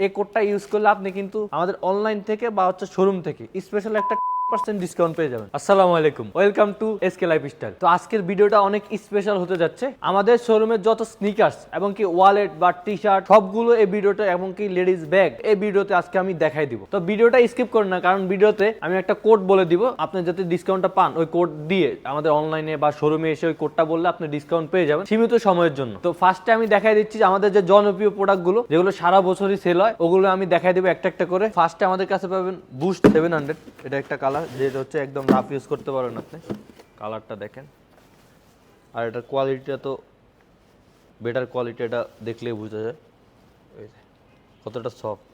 এই কোডটা ইউজ করলে আপনি কিন্তু আমাদের অনলাইন থেকে বা হচ্ছে শোরুম থেকে স্পেশাল একটা পার্সেন্ট ডিসকাউন্ট পেয়ে যাবেন। আসসালামু আলাইকুম। Welcome to SK life style তো আজকের ভিডিওটা অনেক স্পেশাল হতে যাচ্ছে। আমাদের শোরুমের যত স্নিকার্স এবং কি ওয়ালেট বা টি শার্ট সবগুলো এই ভিডিওতে এবং কি লেডিস ব্যাগ এই ভিডিওতে আজকে আমি দেখাই দিব। তো ভিডিওটা স্কিপ করুন না, কারণ ভিডিওতে আমি একটা কোড বলে দিব। আপনি যাতে ডিসকাউন্টটা পান, ওই কোড দিয়ে আমাদের অনলাইনে বা শোরুমে এসে ওই কোডটা বললে আপনি ডিসকাউন্ট পেয়ে যাবেন সীমিত সময়ের জন্য। তো ফার্স্টে আমি দেখাই দিচ্ছি আমাদের যে জনপ্রিয় প্রোডাক্টগুলো যেগুলো সারা বছরই সেল হয়, ওগুলো আমি দেখাই দেবো একটা একটা করে। ফার্স্টে আমাদের কাছে পাবেন বুস্ট সেভেন হান্ড্রেড এটা একটা কালার যেটা হচ্ছে একদম রাফ ইউজ করতে পারেন আপনি। কালারটা দেখেন। আর এটার কোয়ালিটিটা তো বেটার কোয়ালিটি এটা দেখলেই বোঝা যায়। কতটা সফট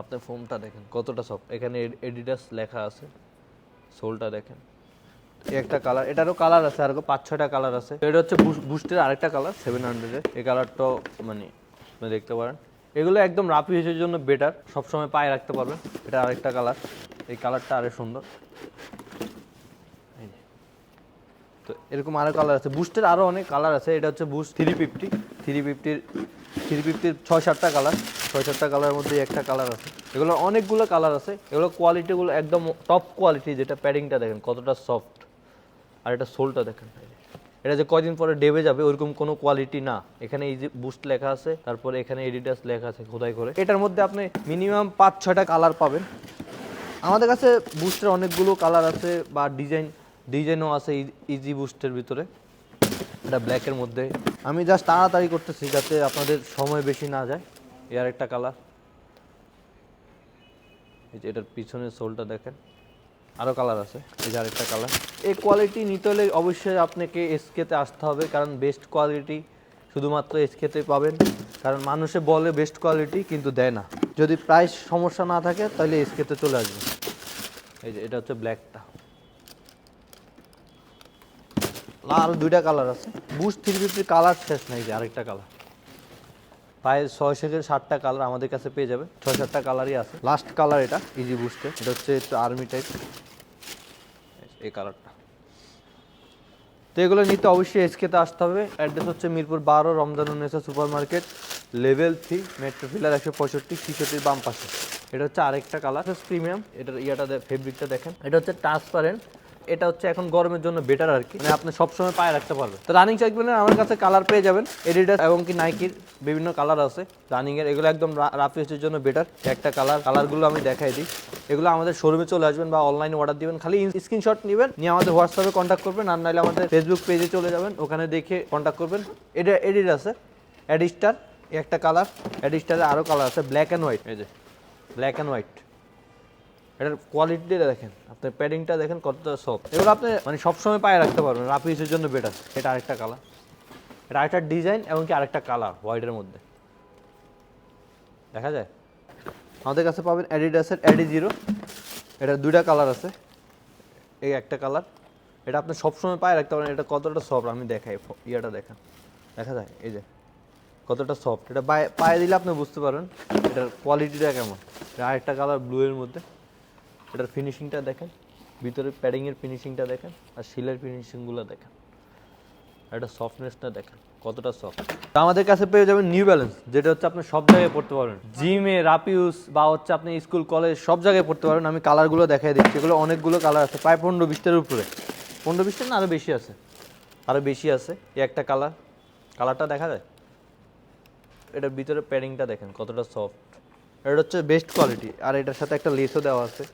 আপনি ফোমটা দেখেন, কতটা সফট এখানে এডিডাস লেখা আছে সোলটা দেখেন। একটা কালার এটারও কালার আছে, আর পাঁচ ছটা কালার আছে। এটা হচ্ছে বুস্টের আরেকটা কালার সেভেন হান্ড্রেডের এই কালারটাও মানে দেখতে পারেন। এগুলো একদম রাফ ইউজের জন্য বেটার সবসময় পায়ে রাখতে পারবেন। এটা আরেকটা কালার এই কালারটা আরও সুন্দর। তো এরকম আরও কালার আছে। বুস্টের আরও অনেক কালার আছে। এটা হচ্ছে বুস্ট থ্রি ফিফটি থ্রি ফিফটির থ্রি ফিফটির ছয় সাতটা কালার ছয় সাতটা কালারের মধ্যে একটা কালার আছে। এগুলো অনেকগুলো কালার আছে। এগুলো কোয়ালিটিগুলো একদম টপ কোয়ালিটি যেটা প্যাডিংটা দেখেন, কতটা সফট আর এটা সোলটা দেখেন এটা যে কয়দিন পরে ডেবে যাবে, ওরকম কোনো কোয়ালিটি না। এখানে এই যে বুস্ট লেখা আছে, তারপরে এখানে এডিডাস লেখা আছে, খোদাই করে। এটার মধ্যে আপনি মিনিমাম পাঁচ ছয়টা কালার পাবেন। আমাদের কাছে বুস্টের অনেকগুলো কালার আছে বা ডিজাইন ডিজাইনও আছে ইজি বুস্টের ভিতরে। এটা ব্ল্যাকের মধ্যে। আমি জাস্ট তাড়াতাড়ি করতেছি যাতে আপনাদের সময় বেশি না যায়। এর একটা কালার এই যে এটার পিছনের সোলটা দেখেন। আরও কালার আছে। এই যে আরেকটা কালার এই কোয়ালিটি নিতে হলে অবশ্যই আপনাকে এসকেতে আসতে হবে, কারণ বেস্ট কোয়ালিটি শুধুমাত্র এসকেতে পাবেন। কারণ মানুষে বলে বেস্ট কোয়ালিটি কিন্তু দেয় না। যদি প্রাইস সমস্যা না থাকে, তাহলে এসকেতে চলে আসবে। এই যে, এটা হচ্ছে ব্ল্যাকটা লাল দুইটা কালার আছে। বুস্ট থ্রি ফিফটির কালার শেষ নাই যে আরেকটা কালার প্রায় ছয় থেকে সাতটা কালার আমাদের কাছে পেয়ে যাবে। ছয় সাতটা কালারই আছে। লাস্ট কালার এটা ইজি বুস্টে এটা হচ্ছে একটু আর্মি টাইপ এই কালারটা তো এগুলো নিতে অবশ্যই এসকেতে আসতে হবে। অ্যাড্রেস হচ্ছে মিরপুর বারো Ramzanunnesa super market level three metro pillar একশো পঁয়ষট্টি শিশুটির বাম পাশে। এটা হচ্ছে আরেকটা কালার প্রিমিয়াম এটার ইয়াটা ফেব্রিকটা দেখেন। এটা হচ্ছে ট্রান্সপারেন্ট এটা হচ্ছে এখন গরমের জন্য বেটার আর কি। মানে আপনি সবসময় পায়ে রাখতে পারবেন। তো রানিং সাইকেলের আমার কাছে কালার পেয়ে যাবেন। এডিডাস এবং কি নাইকির বিভিন্ন কালার আছে। রানিংয়ের এগুলো একদম রাফ ইউজের জন্য বেটার একটা কালার কালারগুলো আমি দেখাই দিই। এগুলো আমাদের শোরুমে চলে আসবেন বা অনলাইনে অর্ডার দিবেন। খালি স্ক্রিনশট নেবেন নিয়ে আমাদের হোয়াটসঅ্যাপে কন্ট্যাক্ট করবেন আর নাহলে আমাদের ফেসবুক পেজে চলে যাবেন। ওখানে দেখে কন্ট্যাক্ট করবেন। এটা এডিট আছে অ্যাডিস্টার একটা কালার অ্যাডিস্টারে আরও কালার আছে ব্ল্যাক অ্যান্ড হোয়াইট এই যে। ব্ল্যাক অ্যান্ড হোয়াইট এটার কোয়ালিটিটা দেখেন আপনার প্যাডিংটা দেখেন কতটা সফট এগুলো আপনি মানে সবসময় পায়ে রাখতে পারবেন রাফ ইউজের জন্য বেটার এটা আরেকটা কালার এটা আরেকটা ডিজাইন এবং কি আরেকটা কালার হোয়াইটের মধ্যে। দেখা যায়? আমাদের কাছে পাবেন অ্যাডিডাসের অ্যাডি জিরো এটা দুইটা কালার আছে। এই একটা কালার এটা আপনি সবসময় পায়ে রাখতে পারেন এটা কতটা সফট আমি দেখাই ইয়েটা দেখেন। দেখা যায় এই যে। কতটা সফট এটা পায়ে- দিলে আপনি বুঝতে পারবেন এটার কোয়ালিটিটা কেমন। আরেকটা কালার ব্লু এর মধ্যে। এটার ফিনিশিংটা দেখেন। ভিতরে প্যাডিংয়ের ফিনিশিংটা দেখেন আর শিলের ফিনিশিংগুলো দেখেন। এটা সফটনেসটা দেখেন, কতটা সফট আমাদের কাছে পেয়ে যাবেন নিউ ব্যালেন্স যেটা হচ্ছে আপনি সব জায়গায় পড়তে পারবেন। জিমে রাপিউস বা হচ্ছে আপনি স্কুল কলেজ সব জায়গায় পড়তে পারবেন। আমি কালারগুলো দেখাই দিচ্ছি। এগুলো অনেকগুলো কালার আছে, প্রায় পনেরো বিশটার উপরে। পনেরো বিশটার না আরও বেশি আছে। আরও বেশি আছে, এই একটা কালার কালারটা দেখা যায়? এটার ভিতরে প্যাডিংটা দেখেন কতটা সফট এটা হচ্ছে বেস্ট কোয়ালিটি আর এটার সাথে একটা লেসও দেওয়া আছে।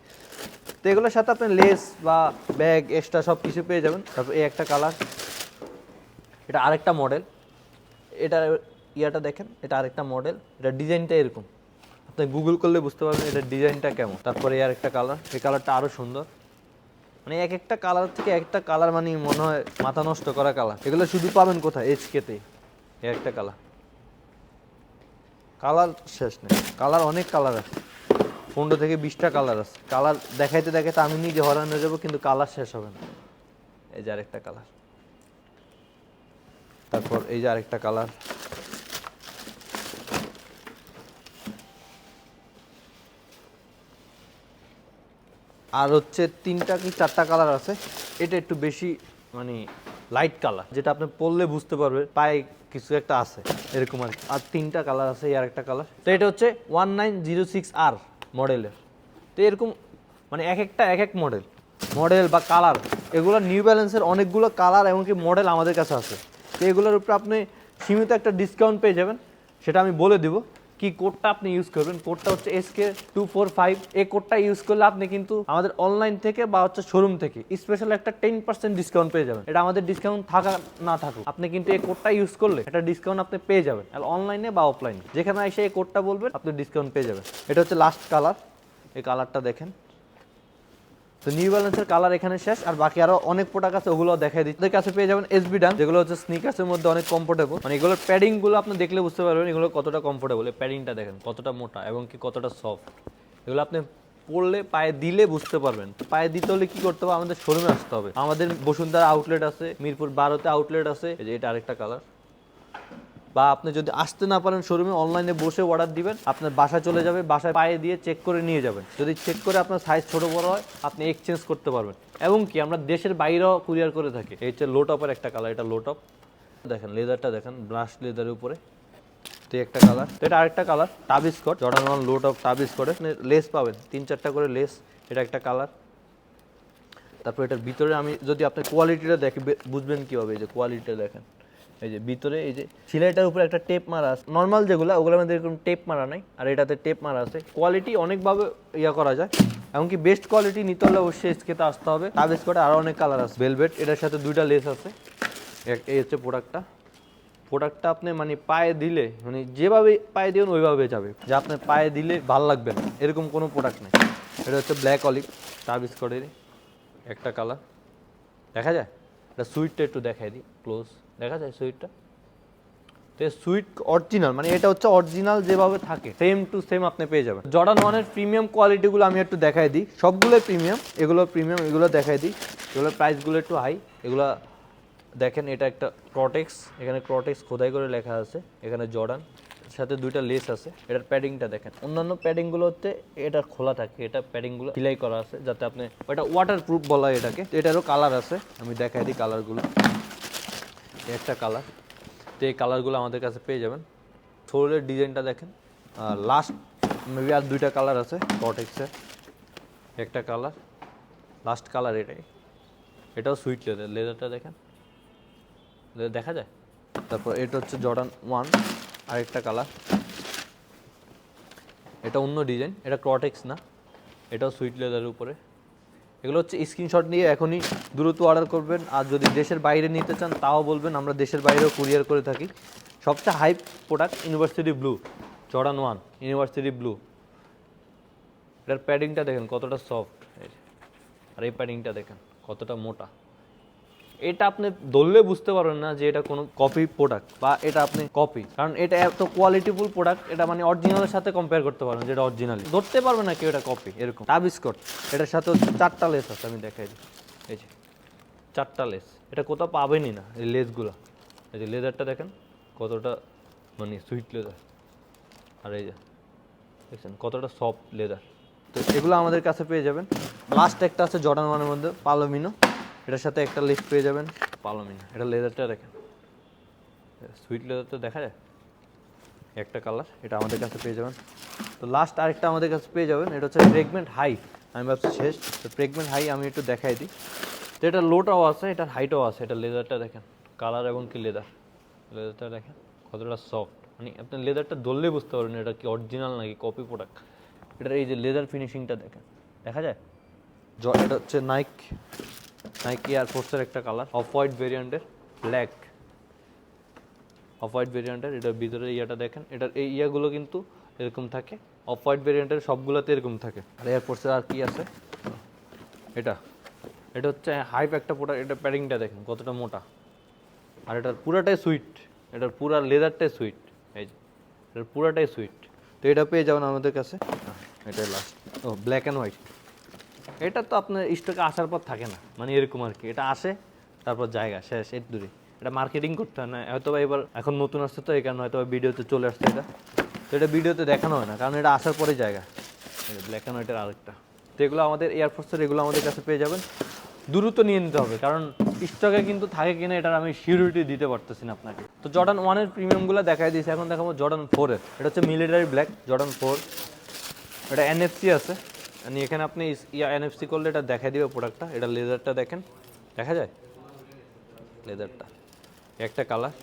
তো এগুলোর সাথে আপনি লেস বা ব্যাগ এক্সট্রা সব কিছু পেয়ে যাবেন। তারপর এই একটা কালার এটা আরেকটা মডেল এটা ইয়াটা দেখেন, এটা আরেকটা মডেল এটা ডিজাইনটা এরকম। আপনি গুগল করলে বুঝতে পারবেন এটা ডিজাইনটা কেমন। তারপরে এই আরেকটা কালার এই কালারটা আরও সুন্দর। মানে এক একটা কালার থেকে একটা কালার মানে মনে হয় মাথা নষ্ট করা কালার এগুলো শুধু পাবেন কোথায়? এইচকেতে এই একটা কালার কালার শেষ নেই। কালার অনেক কালার আছে। পনেরো থেকে বিশটা কালার আছে। কালার দেখাইতে দেখাইতে আমি নিজে হরান হয়ে যাব, কিন্তু কালার শেষ হবে না। এই যে আরেকটা কালার তারপর এই যে আরেকটা কালার আর হচ্ছে তিনটা কি চারটা কালার আছে? এটা একটু বেশি মানে লাইট কালার যেটা আপনি পরলে বুঝতে পারবে। পায়ে কিছু একটা আছে, এরকম আর। আর তিনটা কালার আছে আর একটা কালার তো এটা হচ্ছে ওয়ান নাইন জিরো সিক্স আর মডেলের তো এরকম মানে এক একটা, এক এক মডেল মডেল বা কালার এগুলো নিউ ব্যালেন্সের অনেকগুলো কালার এমনকি মডেল আমাদের কাছে আছে। তো এগুলোর উপরে আপনি সীমিত একটা ডিসকাউন্ট পেয়ে যাবেন, সেটা আমি বলে দিব। কি কোডটা আপনি ইউজ করবেন? কোডটা হচ্ছে এসকে টু ফোর ফাইভ এই কোডটা ইউজ করলে আপনি কিন্তু আমাদের অনলাইন থেকে বা হচ্ছে শোরুম থেকে স্পেশাল একটা টেন পার্সেন্ট ডিসকাউন্ট পেয়ে যাবেন। এটা আমাদের ডিসকাউন্ট থাকা না থাকুক। আপনি কিন্তু এই কোডটা ইউজ করলে একটা ডিসকাউন্ট আপনি পেয়ে যাবেন। অনলাইনে বা অফলাইনে যেখানে এসে এই কোডটা বলবেন, আপনি ডিসকাউন্ট পেয়ে যাবেন। এটা হচ্ছে লাস্ট কালার এই কালারটা দেখেন। তো নিউ ব্যালেন্সের কালার এখানে শেষ, আর বাকি আরও অনেক প্রোডাক্ট আছে ওগুলো দেখাই দিচ্ছি। ওদের কাছে পেয়ে যাবেন এসবি ডান যেগুলো হচ্ছে স্নিকার্সের মধ্যে অনেক কমফোর্টেবল মানে এগুলোর প্যাডিংগুলো আপনি দেখলে বুঝতে পারবেন, এগুলো কতটা কমফোর্টেবল এই প্যাডিংটা দেখেন, কতটা মোটা এবং কি কতটা সফট এগুলো আপনি পড়লে পায়ে দিলে বুঝতে পারবেন। পায়ে দিতে হলে কি করতে হবে? আমাদের শোরুমে আসতে হবে। আমাদের বসুন্ধরা আউটলেট আছে, মিরপুর বারোতে আউটলেট আছে এটা আরেকটা কালার বা আপনি যদি আসতে না পারেন শোরুমে অনলাইনে বসে অর্ডার দিবেন, আপনার বাসা চলে যাবে, বাসায় পায়ে দিয়ে চেক করে নিয়ে যাবেন। যদি চেক করে আপনার সাইজ ছোট বড় হয়, আপনি এক্সচেঞ্জ করতে পারবেন। এবং কি, আমরা দেশের বাইরেও কুরিয়ার করে থাকি। এই হচ্ছে লো টপের একটা কালার এটা লো টপ দেখেন লেদারটা দেখেন ব্রাশ লেদারের উপরে। তো একটা কালার তো এটা আরেকটা কালার টাবি স্কট জর্ডান ওয়ান লো টপ টাবি স্কটে লেস পাবেন, তিন চারটা করে লেস এটা একটা কালার তারপর এটার ভিতরে আমি যদি আপনি কোয়ালিটিটা দেখে বুঝবেন কীভাবে যে কোয়ালিটিটা দেখেন। এই যে ভিতরে, এই যে সিলাইটার উপরে একটা টেপ মারা আছে। নর্মাল যেগুলো, ওগুলোর মধ্যে এরকম টেপ মারা নাই, আর এটাতে টেপ মারা আছে। কোয়ালিটি অনেকভাবে ইয়া করা যায়, এমনকি বেস্ট কোয়ালিটি নিতে হলে অবশ্যই এসকেতে আসতে হবে। তাবিজ করে আরও অনেক কালার আছে। ভেলভেট এটার সাথে দুইটা লেস আছে। এই হচ্ছে প্রোডাক্টটা প্রোডাক্টটা আপনি মানে পায়ে দিলে মানে যেভাবে পায়ে দিবেন, ওইভাবে যাবে। যে আপনি পায়ে দিলে ভালো লাগবে না। এরকম কোনো প্রোডাক্ট নেই। এটা হচ্ছে ব্ল্যাক অলিভ টাবিস কটের একটা কালার দেখা যায়? এটা সুইটটা একটু দেখাই দিই ক্লোজ দেখা যায় সুইটটা? তো সুইট অরিজিনাল মানে এটা হচ্ছে অরিজিনাল যেভাবে থাকে সেম টু সেম আপনি পেয়ে যাবেন। জর্ডান ওয়ানের প্রিমিয়াম কোয়ালিটিগুলো আমি একটু দেখাই দিই। সবগুলোই প্রিমিয়াম এগুলো প্রিমিয়াম এগুলো দেখাই দিই। এগুলোর প্রাইসগুলো একটু হাই এগুলো দেখেন, এটা একটা ক্রটেক্স এখানে ক্রটেক্স খোদাই করে লেখা আছে, এখানে জর্ডান সাথে দুইটা লেস আছে। এটার প্যাডিংটা দেখেন, অন্যান্য প্যাডিংগুলো হচ্ছে এটা খোলা থাকে, এটা প্যাডিংগুলো সিলাই করা আছে, যাতে আপনি, ওটা ওয়াটার প্রুফ বলা হয় এটাকে, এটারও কালার আছে, আমি দেখাই দিই কালারগুলো একটা কালার তো এই কালারগুলো আমাদের কাছে পেয়ে যাবেন। শোলের ডিজাইনটা দেখেন। আর লাস্ট মেবি আর দুইটা কালার আছে কটেক্সের একটা কালার লাস্ট কালার এটাই। এটাও সুইট লেদার লেদারটা দেখেন। leather দেখা যায়? তারপর এটা হচ্ছে জর্ডান ওয়ান আরেকটা কালার এটা অন্য ডিজাইন এটা ক্রটেক্স না। এটাও সুইট লেদারের উপরে। এগুলো হচ্ছে স্ক্রিনশট নিয়ে এখনই দ্রুত অর্ডার করবেন। আর যদি দেশের বাইরে নিতে চান, তাও বলবেন, আমরা দেশের বাইরেও কুরিয়ার করে থাকি। সবচেয়ে high product university blue Jordan one university blue এটার প্যাডিংটা দেখেন কতটা সফট আর এই প্যাডিংটা দেখেন কতটা মোটা। এটা আপনি ধরলে বুঝতে পারবেন না যে এটা কোনো কপি প্রোডাক্ট বা এটা আপনি কপি কারণ এটা এত কোয়ালিটিফুল প্রোডাক্ট এটা মানে অরিজিনালের সাথে কম্পেয়ার করতে পারবেন যেটা অরিজিনালি ধরতে পারবে না কেউ এটা কপি এরকম। টাবিস্কট এটার সাথে হচ্ছে চারটা লেস আছে, আমি দেখাই দিই। এই যে, চারটা লেস এটা কোথাও পাবেনই না, এই লেসগুলো এই যে লেদারটা দেখেন, কতটা মানে সুইট লেদার আর এই যে, দেখছেন, কতটা সফট লেদার তো এগুলো আমাদের কাছে পেয়ে যাবেন। লাস্ট একটা আছে জর্ডান ওয়ানের মধ্যে পালোমিনো এটার সাথে একটা লিস্ট পেয়ে যাবেন। পালোমিনা এটা লেদারটা দেখেন। সুইট লেদারটা দেখা যায়? একটা কালার এটা আমাদের কাছে পেয়ে যাবেন। তো লাস্ট আরেকটা আমাদের কাছে পেয়ে যাবেন, এটা হচ্ছে প্রেগমেন্ট হাই আমি ভাবছি শেষ, তো প্রেগমেন্ট হাই আমি একটু দেখাই দিই। তো এটা লোটাও আছে, এটার হাইটও আছে, এটা লেদারটা দেখেন। কালার এবং কি লেদার লেদারটা দেখেন, কতটা সফট মানে আপনি লেদারটা ধরলে বুঝতে পারবেন এটা কি অরিজিনাল নাকি কপি প্রোডাক্ট এটার এই যে লেদার ফিনিশিংটা দেখেন, দেখা যায়? এটা হচ্ছে নাইক নাইকি এয়ার ফোর্সের একটা কালার অফ হোয়াইট ভেরিয়েন্টের ব্ল্যাক অফ হোয়াইট ভেরিয়েন্টের এটার ভিতরে ইয়াটা দেখেন, এটার এই ইয়াগুলো কিন্তু এরকম থাকে অফ হোয়াইট ভেরিয়েন্টের সবগুলোতে এরকম থাকে। আর এয়ার ফোর্সের আর কি আছে? এটা এটা হচ্ছে হাইপ একটা প্রোডাক্ট এটা প্যাডিংটা দেখেন কতটা মোটা। আর এটার পুরাটাই সুইট এটার পুরা লেদারটাই সুইট এই যে, এটার পুরাটাই সুইট তো এটা পেয়ে যাবেন আমাদের কাছে। এটাই লাস্ট ও ব্ল্যাক অ্যান্ড হোয়াইট এটা তো আপনার স্টকে আসার পর থাকে না। মানে এরকম আর কি। এটা আসে, তারপর জায়গা শেষ, এর দূরে। এটা মার্কেটিং করতে হয় না। হয়তো বা এবার এখন নতুন আসছে তো, এই কারণে হয়তো ভিডিওতে চলে আসছে এটা। তো এটা ভিডিওতে দেখানো হয় না, কারণ এটা আসার পরে জায়গা। ব্ল্যাক অ্যান্ড হোয়াইটের আরেকটা। তো এগুলো আমাদের এয়ারফোর্সের এগুলো আমাদের কাছে পেয়ে যাবেন। দ্রুত নিয়ে নিতে হবে, কারণ স্টকে কিন্তু থাকে কিনা এটার আমি সিউরিটি দিতে পারতেছি না আপনাকে। তো জর্ডান ওয়ানের প্রিমিয়ামগুলো দেখাই দিয়েছি। এখন দেখাবো জর্ডান ফোরের এটা হচ্ছে মিলিটারি ব্ল্যাক জর্ডান ফোর এটা এনএফসি আছে। মানে এখানে আপনি ইয়া এনএফসি করলে এটা দেখা দিবে প্রোডাক্টটা এটা লেদারটা দেখেন। দেখা যায়? লেদারটা একটা কালার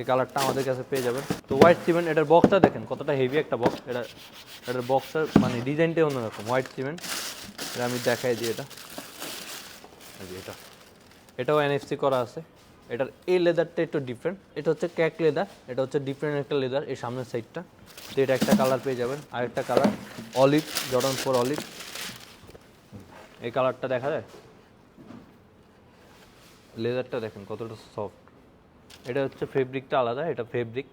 এই কালারটা আমাদের কাছে পেয়ে যাবেন। তো হোয়াইট সিমেন্ট এটার বক্সটা দেখেন, কতটা হেভি একটা বক্স এটা, এটার বক্সটার মানে ডিজাইনটাই অন্যরকম। হোয়াইট সিমেন্ট এটা আমি দেখাই দিই এটা। এটা। এটাও এনএফসি করা আছে। এটার এই লেদারটা একটু ডিফারেন্ট এটা হচ্ছে ক্যাক লেদার এটা হচ্ছে ডিফারেন্ট একটা লেদার এই সামনের সাইডটা তো এটা একটা কালার পেয়ে যাবেন। আরেকটা colour olive Jordan four olive এই কালারটা দেখা যায়? লেদারটা দেখেন, কতটা সফট এটা হচ্ছে ফেব্রিকটা আলাদা, এটা ফেব্রিক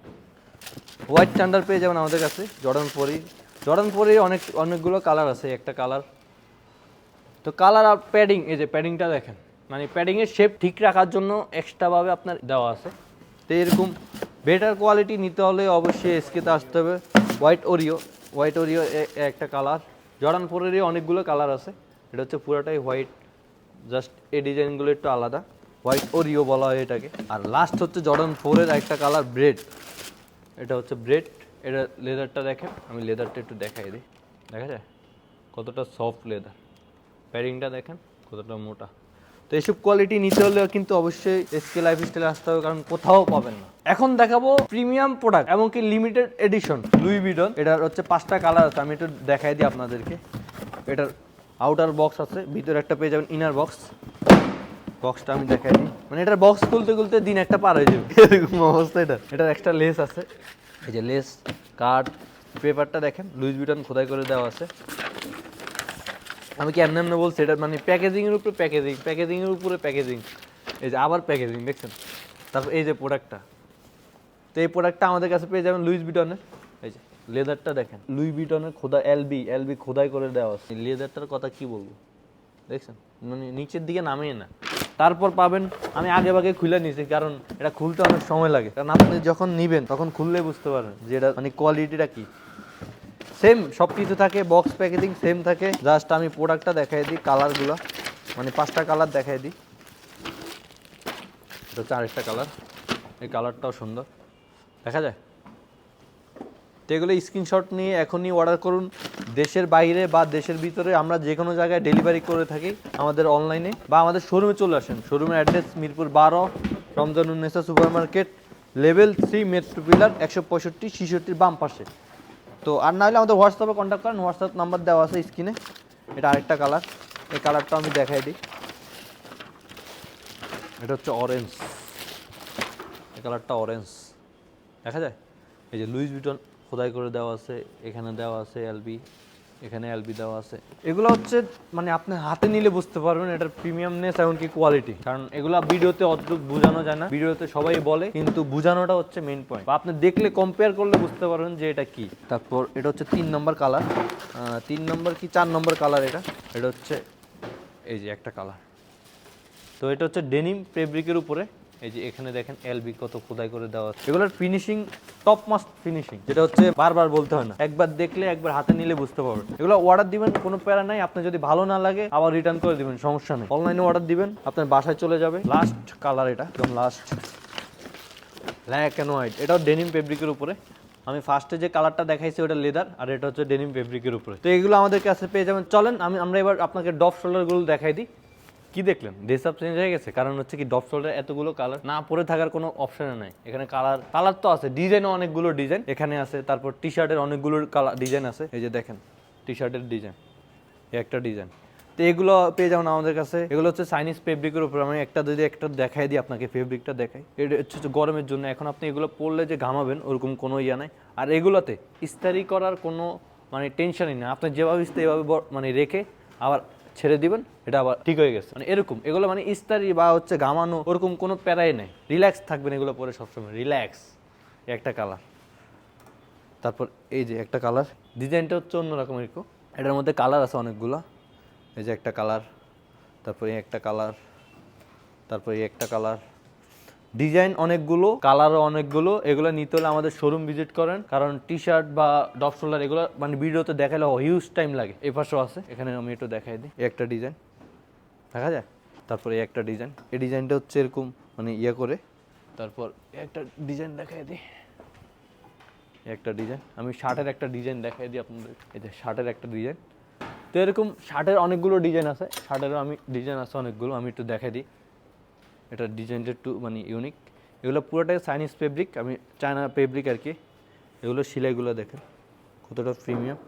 হোয়াইট চান্ডার পেয়ে যাবেন আমাদের কাছে জর্ডন ফোরই জর্ডন ফোরই অনেক, অনেকগুলো কালার আছে, একটা কালার তো কালার আর প্যাডিং এই যে প্যাডিংটা দেখেন মানে প্যাডিংয়ের শেপ ঠিক রাখার জন্য এক্সট্রাভাবে আপনার দেওয়া আছে। তো এরকম বেটার কোয়ালিটি নিতে হলে অবশ্যই এসকেতে আসতে হবে। হোয়াইট ওরিও হোয়াইট ওরিও একটা কালার জর্ডান ফোরেরই অনেকগুলো কালার আছে। এটা হচ্ছে পুরোটাই হোয়াইট জাস্ট এই ডিজাইনগুলো একটু আলাদা। হোয়াইট ওরিও বলা হয় এটাকে। আর লাস্ট হচ্ছে জর্ডান ফোরের একটা কালার ব্রেড এটা হচ্ছে ব্রেড এটা লেদারটা দেখেন। আমি লেদারটা একটু দেখাই দিই। দেখা যায়? কতটা সফট লেদার প্যাডিংটা দেখেন, কতটা মোটা। তো এইসব কোয়ালিটি নিতে হলে কিন্তু অবশ্যই এসকে লাইফ স্টাইলে আসতে হবে কারণ কোথাও পাবেন না। এখন দেখাবো প্রিমিয়াম প্রোডাক্ট এমনকি লিমিটেড এডিশন লুই বিডন এটার হচ্ছে পাঁচটা কালার আছে আমি একটু দেখাই দিই আপনাদেরকে। এটার আউটার বক্স আছে ভিতরে একটা পেয়ে যাবেন ইনার বক্স বক্সটা আমি দেখাই দিই। মানে এটার বক্স খুলতে খুলতে দিন একটা পার হয়ে যাবে। এরকম অবস্থা এটা? এটার একটা লেস আছে। এই যে লেস কার্ড পেপারটা দেখেন লুইস বিটন খোদাই করে দেওয়া আছে। আমি কি এমনি বলছি? এটা মানে প্যাকেজিং এর উপরে প্যাকেজিং প্যাকেজিং এর উপরে প্যাকেজিং। এই যে আবার প্যাকেজিং, দেখছেন? তারপর এই যে প্রোডাক্টটা তো এই প্রোডাক্টটা আমাদের কাছে পেয়ে যাবেন লুইস বিটনের এই যে লেদারটা দেখেন। লুই বিটনের খোদা এলবি এলবি খোদাই করে দেওয়া আছে। লেদারটার কথা কি বলব? দেখছেন? মানে নিচের দিকে নামিয়ে না। তারপর পাবেন, আমি আগে ভাগে খুলে নিয়েছি, কারণ এটা খুলতে অনেক সময় লাগে। কারণ আপনি যখন নিবেন, তখন খুললে বুঝতে পারবেন যে এটা মানে কোয়ালিটিটা কি। সেম সব কিছু থাকে বক্স প্যাকেজিং সেম থাকে। জাস্ট আমি প্রোডাক্টটা দেখাই দিই কালারগুলো মানে পাঁচটা কালার দেখাই দিই। এটা হচ্ছে আরেকটা কালার এই কালারটাও সুন্দর। দেখা যায়? তো এগুলো স্ক্রিনশট নিয়ে এখনই অর্ডার করুন। দেশের বাইরে বা দেশের ভিতরে আমরা যে কোনো জায়গায় ডেলিভারি করে থাকি আমাদের অনলাইনে বা আমাদের শোরুমে চলে আসেন। শোরুমের অ্যাড্রেস মিরপুর বারো Ramzan Ramzanunnesa super market level three metro pillar একশো পঁয়ষট্টি, ছিষট্টির বাম পাশে। তো আর না হলে আমাদের হোয়াটসঅ্যাপে কন্ট্যাক্ট করেন। হোয়াটসঅ্যাপ নাম্বার দেওয়া আছে স্ক্রিনে এটা আরেকটা কালার এই কালারটা আমি দেখাই দিই। এটা হচ্ছে অরেঞ্জ এই কালারটা অরেঞ্জ দেখা যায়? এই যে লুইস বিটন খোদাই করে দেওয়া আছে, এখানে দেওয়া আছে এলবি এখানে এলবি দেওয়া আছে। এগুলো হচ্ছে মানে আপনি হাতে নিলে বুঝতে পারবেন এটার প্রিমিয়ামনেস এমনকি কোয়ালিটি কারণ এগুলা ভিডিওতে অদ্ভুত বোঝানো যায় না। ভিডিওতে সবাই বলে, কিন্তু বোঝানোটা হচ্ছে মেইন পয়েন্ট আপনি দেখলে কম্পেয়ার করলে বুঝতে পারবেন যে এটা কি। তারপর এটা হচ্ছে তিন নম্বর কালার তিন নম্বর কি, চার নম্বর কালার এটা। এটা হচ্ছে এই যে একটা কালার তো এটা হচ্ছে ডেনিম ফেব্রিকের উপরে। এই যে এখানে দেখেন এলবি কত খোদাই করে দেওয়া আছে। এগুলোর ফিনিশিং টপ মাস্ট ফিনিশিং যেটা হচ্ছে বারবার বলতে হয় না। একবার দেখলে একবার হাতে নিলে বুঝতে পারবেন এগুলো অর্ডার দিবেন, কোনো প্যারা নাই। আপনি যদি ভালো না লাগে, আবার রিটার্ন করে দিবেন, সমস্যা নেই। অনলাইনে অর্ডার দিবেন, আপনার বাসায় চলে যাবে। লাস্ট কালার এটা, একদম লাস্ট ব্ল্যাক অ্যান্ড হোয়াইট এটাও ডেনিম ফেব্রিকের উপরে। আমি ফার্স্টে যে কালারটা দেখাইছি, ওটা লেদার আর এটা হচ্ছে ডেনিম ফেব্রিকের উপরে। তো এগুলো আমাদের কাছে পেয়ে যাবেন। চলেন, আমি, আমরা এবার আপনাকে ডপ শোল্ডারগুলো দেখাই দিই। কি দেখলেন? ড্রেস আপ চেঞ্জ হয়ে গেছে? কারণ হচ্ছে কি ডপ শোল্ডার এতগুলো কালার না পরে থাকার কোনো অপশনে নাই। এখানে কালার কালার তো আছে ডিজাইনও অনেকগুলো ডিজাইন এখানে আছে, তারপর টি শার্টের অনেকগুলো কালার ডিজাইন আছে। এই যে দেখেন টি শার্টের ডিজাইন একটা ডিজাইন তো এগুলো পেয়ে যাবেন আমাদের কাছে। এগুলো হচ্ছে চাইনিজ ফেব্রিকের উপর। আমি একটা যদি একটা দেখাই দিই আপনাকে ফেব্রিকটা দেখাই। এটা হচ্ছে গরমের জন্য এখন আপনি এগুলো পরলে যে ঘামাবেন, ওরকম কোনো ইয়া নাই। আর এগুলোতে ইস্তারি করার কোনো মানে টেনশনই না আপনি যেভাবে ইস্তারি এভাবে মানে রেখে আবার ছেড়ে দিবেন। এটা আবার ঠিক হয়ে গেছে। মানে এরকম, এগুলো মানে ইস্তারি বা হচ্ছে ঘামানো, ওরকম কোনো প্যারাই নেই। রিল্যাক্স থাকবেন এগুলো পরে সবসময় রিল্যাক্স একটা কালার তারপর এই যে একটা কালার ডিজাইনটা হচ্ছে অন্যরকম একটু এটার মধ্যে কালার আছে অনেকগুলো। এই যে একটা কালার তারপর এই একটা কালার তারপর এই একটা কালার ডিজাইন অনেকগুলো কালারও অনেকগুলো। এগুলো নিতে হলে আমাদের শোরুম ভিজিট করেন। কারণ টি শার্ট বা ডপ শোল্ডার এগুলো মানে ভিডিওতে দেখালে হিউজ টাইম লাগে। এই পাশেও আছে, এখানে আমি একটু দেখাই দিই। একটা ডিজাইন দেখা যায়? তারপরে একটা ডিজাইন এই ডিজাইনটা হচ্ছে এরকম মানে ইয়ে করে। তারপর একটা ডিজাইন দেখাই দিই। একটা ডিজাইন আমি শার্টের একটা ডিজাইন দেখাই দিই আপনাদের। এই যে শার্টের একটা ডিজাইন তো এরকম শার্টের অনেকগুলো ডিজাইন আছে। শার্টেরও আমি ডিজাইন আছে অনেকগুলো। আমি একটু দেখাই দিই। এটা ডিজাইনটা একটু মানে ইউনিক এগুলো পুরোটাই চাইনিজ ফেব্রিক আমি চায়না ফেব্রিক আর কি। এগুলো সেলাইগুলো দেখেন। কতটা প্রিমিয়াম।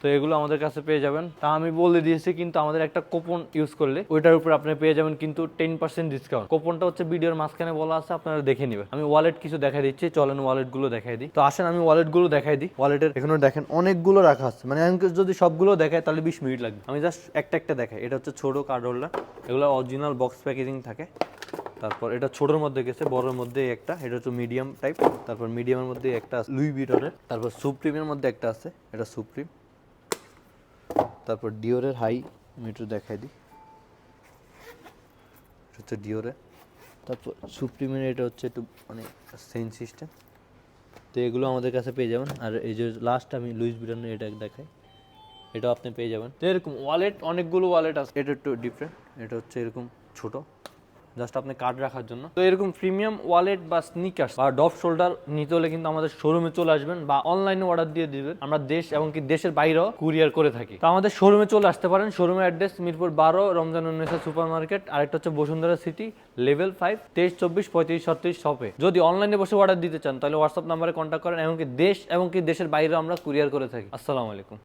তো এগুলো আমাদের কাছে পেয়ে যাবেন। তা আমি বলে দিয়েছি কিন্তু আমাদের একটা কোপন ইউজ করলে ওইটার উপর আপনি পেয়ে যাবেন কিন্তু টেন পার্সেন্ট ডিসকাউন্ট কোপনটা হচ্ছে ভিডিওর মাঝখানে বলা আছে, আপনারা দেখে নেবেন। আমি ওয়ালেট কিছু দেখাই দিচ্ছি, চলেন ওয়ালেটগুলো দেখাই দিই। তো আসেন, আমি ওয়ালেটগুলো দেখাই দিই। ওয়ালেটের এখানে দেখেন অনেকগুলো রাখা আছে। মানে আমি যদি সবগুলো দেখায় তাহলে বিশ মিনিট লাগবে। আমি জাস্ট একটা একটা দেখাই। এটা হচ্ছে ছোট হোল্ডার এগুলো অরিজিনাল বক্স প্যাকেজিং থাকে। তারপর এটা ছোটোর মধ্যে গেছে, বড়োর মধ্যে একটা। এটা হচ্ছে মিডিয়াম টাইপ তারপর মিডিয়ামের মধ্যে একটা লুই বিটনের তারপর সুপ্রিমের মধ্যে একটা আছে। এটা সুপ্রিম তারপর ডিওরের হাই আমি একটু দেখাই দিই। হচ্ছে ডিওরে তারপর সুপ্রিমের এটা হচ্ছে একটু মানে সেন সিস্টেম তো এগুলো আমাদের কাছে পেয়ে যাবেন। আর এই যে লাস্ট আমি লুইস বিটনের এটা দেখাই। এটাও আপনি পেয়ে যাবেন। তো এরকম ওয়ালেট অনেকগুলো ওয়ালেট আছে। এটা একটু ডিফারেন্ট এটা হচ্ছে এরকম ছোট। জাস্ট আপনি কার্ড রাখার জন্য। তো এরকম প্রিমিয়াম ওয়ালেট বা স্নিকার্স বা ডপ শোল্ডার নিতে হলে কিন্তু আমাদের শোরুমে চলে আসবেন বা অনলাইনে অর্ডার দিয়ে দিবেন। আমরা দেশ এবং কি দেশের বাইরেও কুরিয়ার করে থাকি। তো আমাদের শোরুমে চলে আসতে পারেন। শোরুমের অ্যাড্রেস মিরপুর বারো, রমজান উন্নেসা সুপার মার্কেট আরেকটা হচ্ছে বসুন্ধরা সিটি লেভেল ফাইভ তেইশ, চব্বিশ, পঁয়ত্রিশ, ছত্রিশ শপে যদি অনলাইনে বসে অর্ডার দিতে চান, তাহলে হোয়াটসঅ্যাপ নাম্বারে কন্ট্যাক্ট করেন। এমনকি দেশ এবং কি দেশের বাইরেও আমরা কুরিয়ার করে থাকি। আসসালামু আলাইকুম।